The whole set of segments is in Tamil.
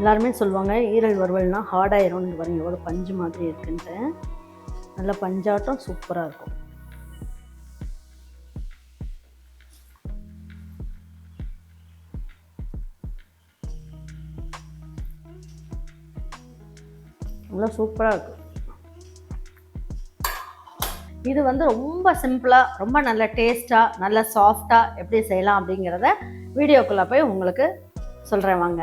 எல்லாருமே சொல்லுவாங்க ஈரல் வறுவல்னால் ஹார்டாயிரும்னு பாருங்க எவ்வளோ பஞ்சு மாதிரி இருக்குன்ட்டு. நல்லா பஞ்சாட்டம் சூப்பராக இருக்கும். நல்லா சூப்பராக இருக்கும். இது வந்து ரொம்ப சிம்பிளாக ரொம்ப நல்ல டேஸ்ட்டாக நல்ல சாஃப்டாக எப்படி செய்யலாம் அப்படிங்கிறத வீடியோக்குள்ளே போய் உங்களுக்கு சொல்கிறேன் வாங்க.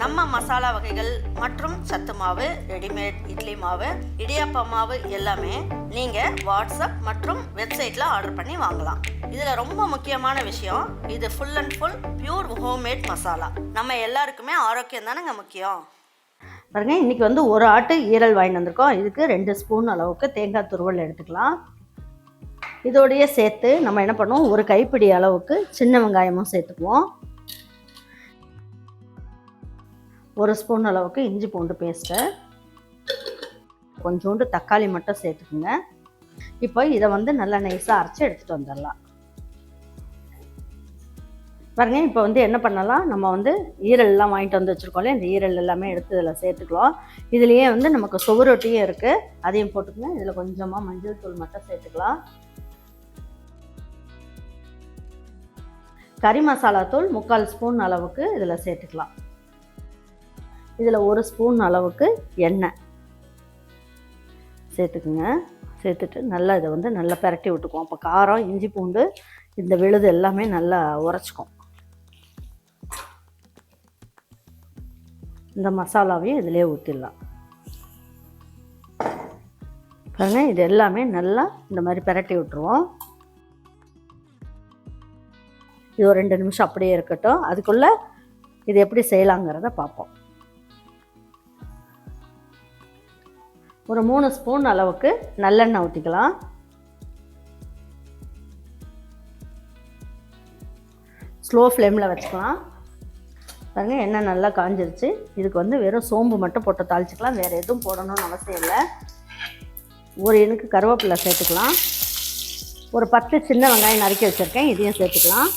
நம்ம மசாலா வகைகள் மற்றும் சத்து மாவு ரெடிமேட் இட்லி மாவு இடியாப்ப மாவு எல்லாமே நீங்கள் வாட்ஸ்அப் மற்றும் வெப்சைட்டில் ஆர்டர் பண்ணி வாங்கலாம். இதில் ரொம்ப முக்கியமான விஷயம் இது full and full pure homemade masala நம்ம எல்லாருக்குமே ஆரோக்கியம் தானேங்க முக்கியம்? பாருங்க இன்றைக்கி வந்து ஒரு ஆட்டு ஈரல் வாங்கிட்டு வந்திருக்கோம். இதுக்கு ரெண்டு ஸ்பூன் அளவுக்கு தேங்காய் துருவல் எடுத்துக்கலாம். இதோடைய சேர்த்து நம்ம என்ன பண்ணுவோம்? ஒரு கைப்பிடி அளவுக்கு சின்ன வெங்காயமும் சேர்த்துக்குவோம். ஒரு ஸ்பூன் அளவுக்கு இஞ்சி பூண்டு பேஸ்ட்டு கொஞ்சோண்டு தக்காளி மட்டும் சேர்த்துக்குங்க. இப்போ இதை வந்து நல்லா நைஸாக அரைச்சி எடுத்துகிட்டு வந்துடலாம். பாருங்க இப்போ வந்து என்ன பண்ணலாம்? நம்ம வந்து ஈரல்லாம் வாங்கிட்டு வந்து வச்சுருக்கோம்ல இந்த ஈரல் எல்லாமே எடுத்து இதில் சேர்த்துக்கலாம். இதுலேயே வந்து நமக்கு சுவரொட்டியும் இருக்குது அதையும் போட்டுக்கங்க. இதில் கொஞ்சமாக மஞ்சள் தூள் மட்டும் சேர்த்துக்கலாம். கறி மசாலா தூள் முக்கால் ஸ்பூன் அளவுக்கு இதில் சேர்த்துக்கலாம். இதில் ஒரு ஸ்பூன் அளவுக்கு எண்ணெய். சேர்த்துக்குங்க. சேர்த்துட்டு நல்லா இதை வந்து நல்லா பிரட்டி விட்டுக்குவோம். அப்போ காரம் இஞ்சி பூண்டு இந்த விழுது எல்லாமே நல்லா உரைச்சிக்கும். இந்த மசாலாவையும் இதிலே ஊற்றிடலாம் பாருங்க இது எல்லாமே நல்லா இந்த மாதிரி பிரட்டி விட்டுருவோம். இது ஒரு ரெண்டு நிமிஷம் அப்படியே இருக்கட்டும். அதுக்குள்ளே இது எப்படி செய்யலாங்கிறத பார்ப்போம். ஒரு மூணு ஸ்பூன் அளவுக்கு நல்லெண்ணெய் ஊற்றிக்கலாம் ஸ்லோ ஃப்ளேமில் வச்சுக்கலாம். பாருங்க எண்ணெய் நல்லா காஞ்சிருச்சு. இதுக்கு வந்து வெறும் சோம்பு மட்டும் போட்டு தாளிச்சிக்கலாம். வேறு எதுவும் போடணும்னு அவசியம் இல்லை. ஒரு இனுக்கு கருவேப்பிலை சேர்த்துக்கலாம். ஒரு பத்து சின்ன வெங்காயம் நறுக்கி வச்சுருக்கேன். இதையும் சேர்த்துக்கலாம்.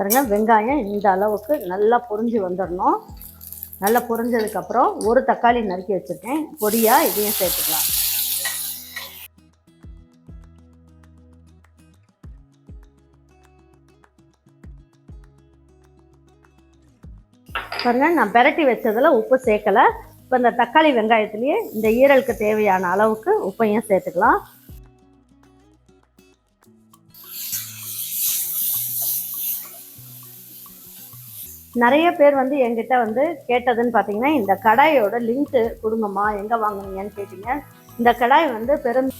பாருங்க வெங்காயம் இந்த அளவுக்கு நல்லா பொரிஞ்சு வந்துடணும் நல்லா பொரிஞ்சதுக்கப்புறம் ஒரு தக்காளி நறுக்கி வச்சுருக்கேன். பொடியாக இதையும் சேர்த்துக்கலாம். பாருங்க நான் பெரட்டி வச்சதில் உப்பு சேர்க்கலை. இப்போ இந்த தக்காளி வெங்காயத்துலேயே இந்த ஈரலுக்கு தேவையான அளவுக்கு உப்பையும் சேர்த்துக்கலாம். நிறைய பேர் வந்து என்கிட்ட வந்து கேட்டதுன்னு பார்த்தீங்கன்னா இந்த கடாயோட லிங்க்கு கொடுங்கம்மா எங்கே வாங்குனீங்கன்னு கேட்டீங்க. இந்த கடாய் வந்து பெரும்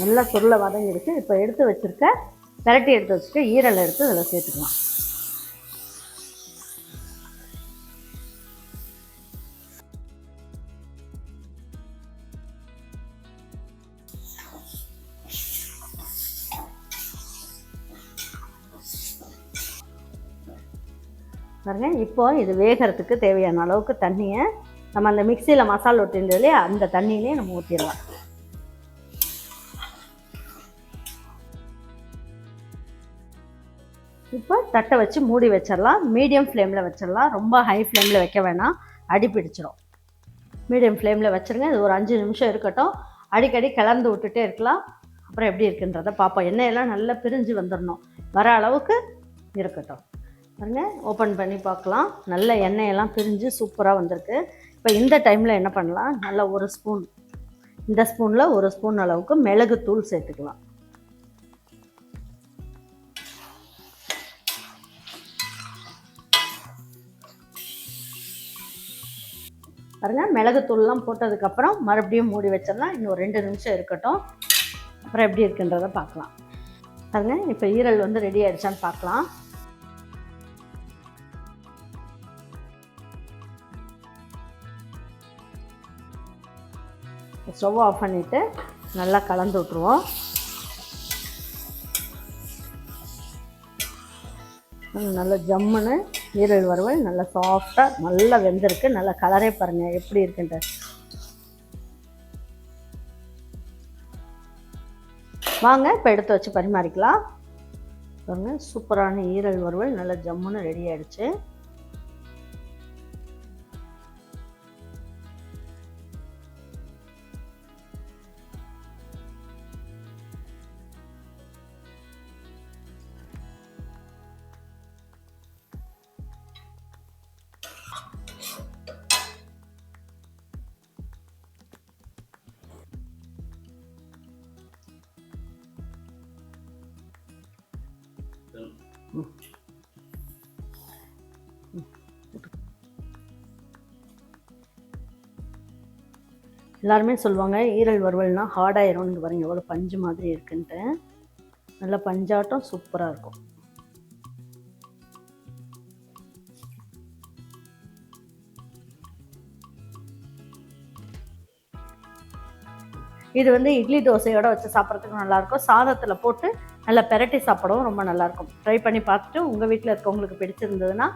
நல்லா சுருளை வதங்கிடுச்சு இப்போ எடுத்து வச்சுருக்க பெரட்டி எடுத்து வச்சுட்டு ஈரலை எடுத்து இதில் சேர்த்துக்கலாம். பாருங்க இப்போ இது வேகிறதுக்கு தேவையான அளவுக்கு தண்ணியை நம்ம அந்த மிக்சியில் மசாலா ஒட்டிருந்ததுலேயே அந்த தண்ணியிலே நம்ம ஊற்றிடலாம் இப்போ தட்டை வச்சு மூடி வச்சிடலாம். மீடியம் ஃப்ளேமில் வச்சிடலாம். ரொம்ப ஹை ஃப்ளேமில் வைக்க வேணாம். அடி பிடிச்சிரும். மீடியம் ஃப்ளேமில் வச்சுருங்க. இது ஒரு அஞ்சு நிமிஷம் இருக்கட்டும். அடிக்கடி கலந்து விட்டுட்டே இருக்கலாம். அப்புறம் எப்படி இருக்குன்றத பார்ப்போம். எண்ணெயெல்லாம் நல்லா பிரிஞ்சு வந்துடணும் வர அளவுக்கு இருக்கட்டும். பாருங்க ஓப்பன் பண்ணி பார்க்கலாம். நல்ல எண்ணெயெல்லாம் பிரிஞ்சு சூப்பராக வந்திருக்கு. இப்போ இந்த டைமில் என்ன பண்ணலாம்? நல்லா ஒரு ஸ்பூன் இந்த ஸ்பூனில் ஒரு ஸ்பூன் அளவுக்கு மிளகுத்தூள் சேர்த்துக்கலாம். பாருங்க மிளகுத்தூள்லாம் போட்டதுக்கப்புறம் மறுபடியும் மூடி வச்சிடலாம். இன்னும் ரெண்டு நிமிஷம் இருக்கட்டும். அப்புறம் எப்படி இருக்குன்றதை பார்க்கலாம். பாருங்க இப்போ ஈரல் வந்து ரெடி ஆயிடுச்சான்னு பார்க்கலாம். ஸ்டவ் ஆஃப் பண்ணிவிட்டு நல்லா கலந்து விட்ருவோம் நல்லா ஜம்முன்னு ஈரல் வறுவல் நல்லா சாஃப்டாக நல்லா வெந்திருக்கு. நல்லா கலரே பாருங்கள் எப்படி இருக்குன்ட்டு. வாங்க இப்போ எடுத்து வச்சு பரிமாறிக்கலாம். பாருங்கள் சூப்பரான ஈரல் வறுவல் நல்லா ஜம்முன்னு ரெடி ஆகிடுச்சு எல்லாருமே சொல்லுவாங்க ஈரல் வறுவல்னா ஹார்டாயிரும்னு இங்கே எவ்வளோ பஞ்சு மாதிரி இருக்குன்ட்டு. நல்லா பஞ்சாட்டம் சூப்பராக இருக்கும். இது வந்து இட்லி தோசையோட வச்சு சாப்பிட்றதுக்கு நல்லாயிருக்கும். சாதத்தில் போட்டு நல்லா பெரட்டி சாப்பிடவும் ரொம்ப நல்லாயிருக்கும். ட்ரை பண்ணி பார்த்துட்டு உங்கள் வீட்டில் இருக்கவங்களுக்கு பிடிச்சிருந்ததுன்னா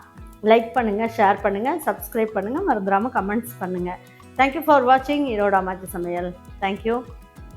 லைக் பண்ணுங்கள் ஷேர் பண்ணுங்கள் சப்ஸ்கிரைப் பண்ணுங்கள் மறந்துடாமல் கமெண்ட்ஸ் பண்ணுங்கள் தேங்க்யூ ஃபார் வாட்சிங் ஈரோட அம்மாச்சி சமையல். தேங்க்யூ